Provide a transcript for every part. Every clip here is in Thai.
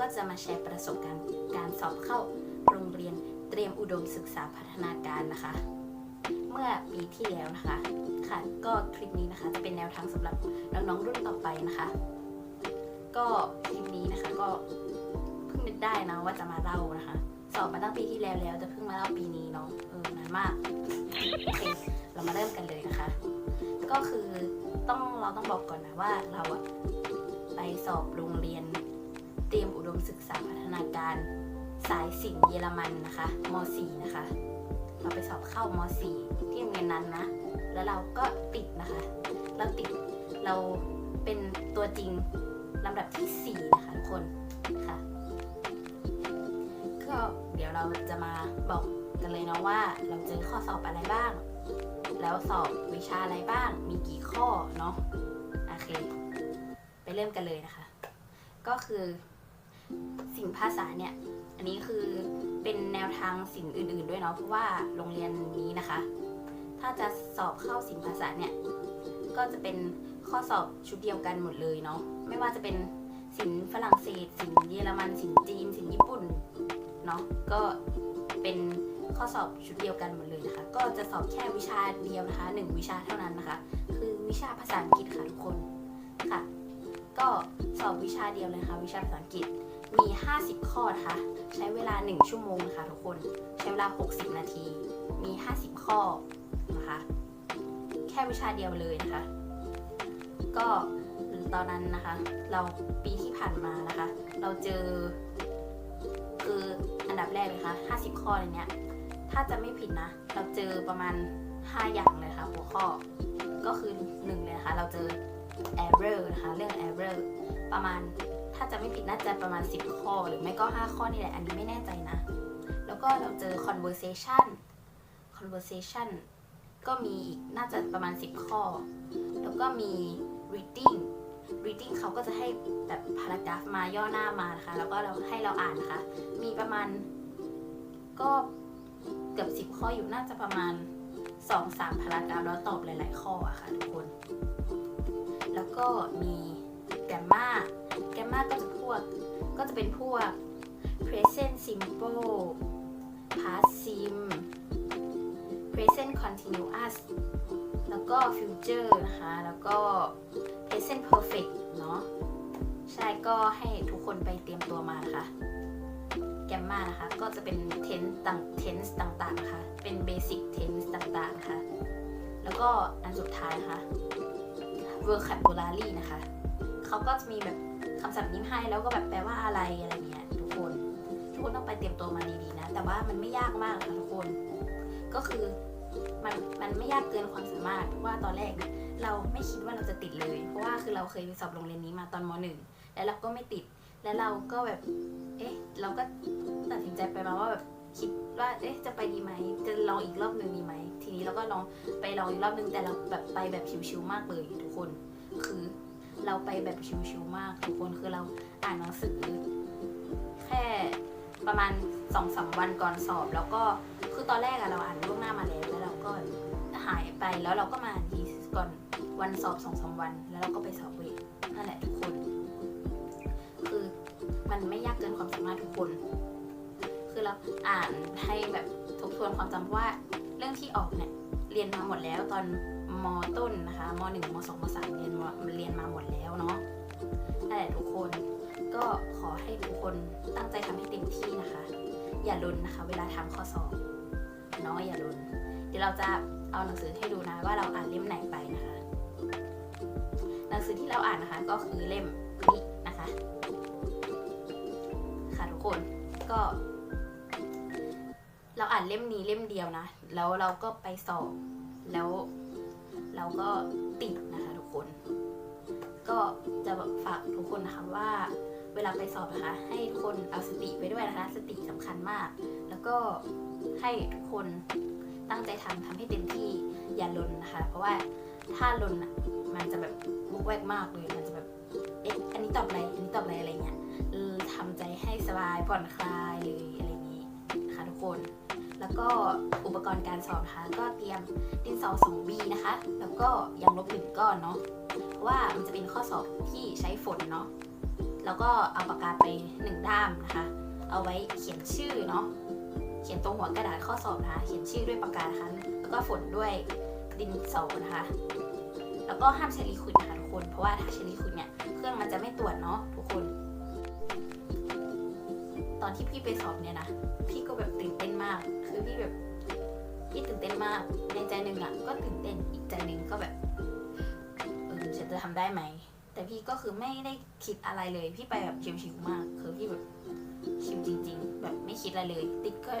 ก็จะมาแชร์ประสบการณ์การสอบเข้าโรงเรียนเตรียมอุดมศึกษาพัฒนาการนะคะ เมื่อปีที่แล้วนะคะ ค่ะ ก็คลิปนี้นะคะจะเป็นแนวทางสำหรับน้องๆรุ่นต่อไปนะคะ ก็คลิปนี้นะคะก็เพิ่งนึกได้นะว่าจะมาเล่านะคะ สอบมาตั้งปีที่แล้วแล้วแต่เพิ่งมาเล่าปีนี้เนาะเออนานมากโอเคเรามาเริ่มกันเลยนะคะ ก็คือต้องเราต้องบอกก่อนนะว่าเราอะไปสอบโรงเรียน เตรียมอุดมศึกษาพัฒนาการ สายสิ่งเยอรมันนะคะม .4 นะคะ เราไปสอบเข้าม .4 ที่โรงเรียนนั้นนะ แล้วเราก็ติดนะคะ เราติดเราเป็นตัวจริงลำดับที่ 4 นะคะทุกคนค่ะก็เดี๋ยวเราจะมาบอกกันเลยนะว่าเราเจอข้อสอบอะไรบ้าง แล้วสอบวิชาอะไรบ้าง มีกี่ข้อเนาะโอเค ไปเริ่มกันเลยนะคะ ก็คือ สิ่งภาษาเนี่ย อันนี้คือเป็นแนวทางสิ่งอื่น ๆ ด้วยเนาะเพราะว่าโรงเรียนนี้นะคะ ถ้าจะสอบเข้าสิ่งภาษาเนี่ย ก็จะเป็นข้อสอบชุดเดียวกันหมดเลยเนาะไม่ว่าจะเป็นสินฝรั่งเศสสินเยอรมันสินจีนสินญี่ปุ่นเนาะก็เป็นข้อสอบชุดเดียวกันหมดเลยนะคะ ก็จะสอบแค่วิชาเดียวนะคะหนึ่งวิชาเท่านั้นนะคะ คือวิชาภาษาอังกฤษค่ะทุกคนค่ะ ก็สอบวิชาเดียวเลยนะคะวิชาภาษาอังกฤษ มี 50 ข้อนะคะ ใช้เวลา 1 ชั่วโมงนะคะทุกคน ใช้เวลา 60 นาที มี 50 ข้อนะคะ แค่วิชาเดียวเลยนะคะ ก็ตอนนั้นนะคะ เราปีที่ผ่านมานะคะ เราเจอ คืออันดับแรกเลยค่ะ50 ข้อในเนี้ย ถ้าจะไม่ผิดนะ เราเจอประมาณ 5 อย่างเลยค่ะหัวข้อ ก็คือหนึ่งเลยนะคะ เราเจอ error นะคะ เรื่อง error ประมาณถ้าจะไม่ผิดน่าจะประมาณ 10 ข้อ หรือไม่ก็ 5 ข้อนี่แหละ อันนี้ไม่แน่ใจนะ แล้วก็เราเจอ conversation conversation ก็มีอีกน่าจะประมาณ 10 ข้อ แล้วก็มี reading reading เขาก็จะให้แบบพารากราฟมาย่อหน้ามานะคะ แล้วก็เราให้เราอ่านนะคะ มีประมาณก็เกือบ 10 ข้ออยู่น่าจะประมาณ 2-3 พารากราฟแล้วตอบหลาย ๆ ข้ออะค่ะทุกคน แล้วก็มี มมาแกมมาก็จะพวก ก็จะเป็นพวก present simple past sim present continuous แล้วก็ future นะคะ แล้วก็ present perfect เนาะ ใช่ก็ให้ทุกคนไปเตรียมตัวมานะคะ แกมมานะคะ ก็จะเป็น tense ต่าง tense ต่างๆนะคะเป็น basic tense ต่างๆนะคะแล้วก็อันสุดท้ายนะคะ vocabulary นะคะ เขาก็จะมีแบบคำศัพท์ยิ้ให้แล้วก็แบบแปลว่าอะไรอะไรเงี้ยทุกคน ทุกคนต้องไปเตรียมตัวมาดีๆนะ แต่ว่ามันไม่ยากมากค่ะทุกคน ก็คือมันมันไม่ยากเกินความสามารถเพราะว่าตอนแรกเนี่ยเราไม่คิดว่าเราจะติดเลย เพราะว่าคือเราเคยไปสอบโรงเรียนนี้มาตอนมหนึ่งแล้วเราก็ไม่ติด แล้วเราก็แบบ เอ๊ะ เราก็ตัดสินใจไปมาว่าแบบคิดว่า เอ๊ะ จะไปดีไหม จะลองอีกรอบหนึ่งดีไหม ทีนี้เราก็ลองไปลองอีกรอบหนึ่งแต่เราแบบไปแบบชิวๆมากเลยทุกคน เราไปแบบชิวๆมากทุกคนคือเราอ่านหนังสือ แค่ประมาณสองสามวันก่อนสอบ แล้วก็คือตอนแรกอะเราอ่านล่วงหน้ามาแล้วแล้วเราก็หายไปแล้วเราก็มาอ่านทีก่อนวันสอบสองสาวัน แล้วเราก็ไปสอบเวทนั่นแหละทุกคน คือมันไม่ยากเกินความสามารถทุกคน คือเราอ่านให้แบบทบทวนความจำเพราว่าเรื่องที่ออกเนี่ยเรียนมาหมดแล้วตอน มต้นนะคะมหนึ่งมสองมสามเรียนมาเรียนมาหมดแล้วเนาะนั่นแหละทุกคนก็ขอให้ทุกคนตั้งใจทำให้เต็มที่นะคะ อย่าลุนนะคะ เวลาทำข้อสอบเนาะอย่าลุนเดี๋ยวเราจะเอาหนังสือให้ดูนะว่าเราอ่านเล่มไหนไปนะคะ หนังสือที่เราอ่านนะคะก็คือเล่มนี้นะคะ ค่ะทุกคนก็ เราอ่านเล่มนี้เล่มเดียวนะ แล้วเราก็ไปสอบแล้ว เราก็ติดนะคะทุกคน ก็จะฝากทุกคนนะคะว่าเวลาไปสอบนะคะ ให้ทุกคนเอาสติไปด้วยนะคะ สติสำคัญมาก แล้วก็ให้ทุกคนตั้งใจทำทำให้เต็มที่อย่าลนนะคะ เพราะว่าถ้าลนอะมันจะแบบบุกแวกมากเลยมันจะแบบเอ๊ะอันนี้ตอบอะไรอันนี้ตอบอะไรอะไรเงี้ยเออทำใจให้สบายผ่อนคลายเลย แล้วก็อุปกรณ์การสอบนะคะก็เตรียมดินสอ 2B นะคะ แล้วก็ยางลบหนึ่งก้อนเนาะเพราะว่ามันจะเป็นข้อสอบที่ใช้ฝนเนาะแล้วก็เอาปากกาไปหนึ่งด้ามนะคะ เอาไว้เขียนชื่อเนาะเขียนตรงหัวกระดาษข้อสอบนะคะ เขียนชื่อด้วยปากกานะคะแล้วก็ฝนด้วยดินสอนะคะ แล้วก็ห้ามใช้ลิควิดนะคะทุกคน เพราะว่าถ้าใช้ลิควิดเนี่ยเครื่องมันจะไม่ตรวจเนาะทุกคน ตอนที่พี่ไปสอบเนี่ยนะพี่ก็แบบตื่นเต้นมาก คือพี่แบบพี่ตื่นเต้นมากในใจหนึ่งอะก็ตื่นเต้นอีกใจหนึ่งก็แบบเออฉันจะทำได้ไหมแต่พี่ก็คือไม่ได้คิดอะไรเลย พี่ไปแบบชิวๆมาก คือพี่แบบชิวจริง ๆ แบบไม่คิดอะไรเลย ติดก็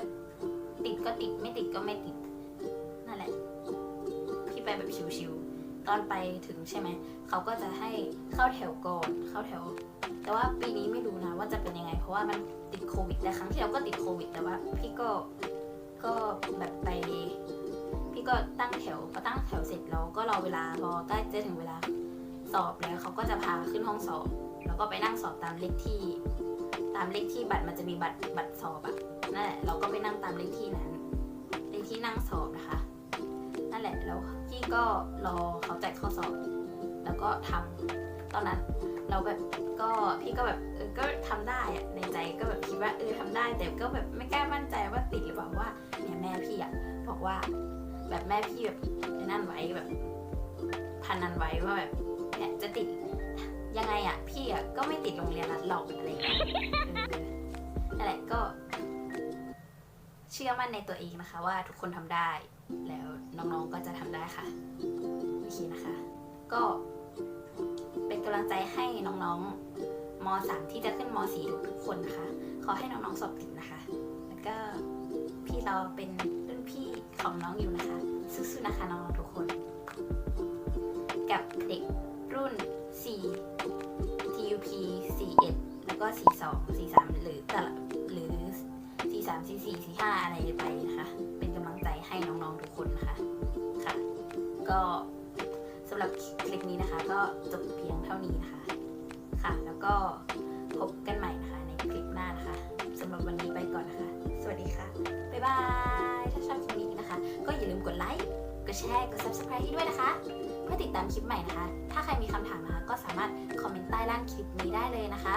ติดก็ติดไม่ติดก็ไม่ติด นั่นแหละ พี่ไปแบบชิวๆ ตอนไปถึงใช่ไหมเขาก็จะให้เข้าแถวก่อนเข้าแถว แต่ว่าปีนี้ไม่รู้นะว่าจะเป็นยังไง เพราะว่ามันติดโควิดแต่ครั้งที่แล้วก็ติดโควิด แต่ว่าพี่ก็ก็แบบไป พี่ก็ตั้งแถวพอตั้งแถวเสร็จแล้วก็รอเวลาพอใกล้จะถึงเวลาสอบแล้วเขาก็จะพาขึ้นห้องสอบ แล้วก็ไปนั่งสอบตามเลขที่ ตามเลขที่บัตรมันจะมีบัตรบัตรสอบอะนั่นแหละเราก็ไปนั่งตามเลขที่นั้นเลขที่นั่งสอบนะคะ แล้วพี่ก็รอเขาแจกข้อสอบแล้วก็ทำตอนนั้นเราแบบก็พี่ก็แบบเออก็ทำได้อะในใจก็แบบคิดว่าเออทำได้ แต่ก็แบบไม่กล้ามั่นใจว่าติดหรือเปล่าว่าเนี่ยแม่พี่อะบอกว่า แบบแม่พี่แบบนั่นไว้แบบพันนันไว้ว่าแบบเนี่ยจะติดยังไงอะพี่อะก็ไม่ติดโรงเรียนรัฐหรอกอะไรอย่างเงี้ยออนั่ก็ เชื่อมั่นในตัวเองนะคะ ว่าทุกคนทำได้ แล้วน้องๆก็จะทำได้ค่ะโอเคนะคะ ก็เป็นกำลังใจให้น้องๆม .3 ที่จะขึ้นม .4 ทุกๆคนนะคะ ขอให้น้องๆสอบติดนะคะ แล้วก็พี่เราเป็นรุ่นพี่ของน้องอยู่นะคะสู้ๆนะคะน้องๆทุกคน กับเด็กรุ่น 4 TUP 41 แล้วก็ 42 43 43 44 45อะไรไปนะคะ เป็นกำลังใจให้น้องๆทุกคนนะคะค่ะ ก็สำหรับคลิปนี้นะคะ ก็จบเพียงเท่านี้นะคะ ค่ะ แล้วก็พบกันใหม่นะคะในคลิปหน้านะคะสำหรับวันนี้ไปก่อนนะคะ สวัสดีค่ะบ๊ายบายถ้าชอบคลิปนี้นะคะ ก็อย่าลืมกดไลค์กดแชร์กด subscribe ให้ด้วยนะคะเพื่อติดตามคลิปใหม่นะคะ ถ้าใครมีคำถามนะคะ ก็สามารถคอมเมนต์ใต้ล่างคลิปนี้ได้เลยนะคะ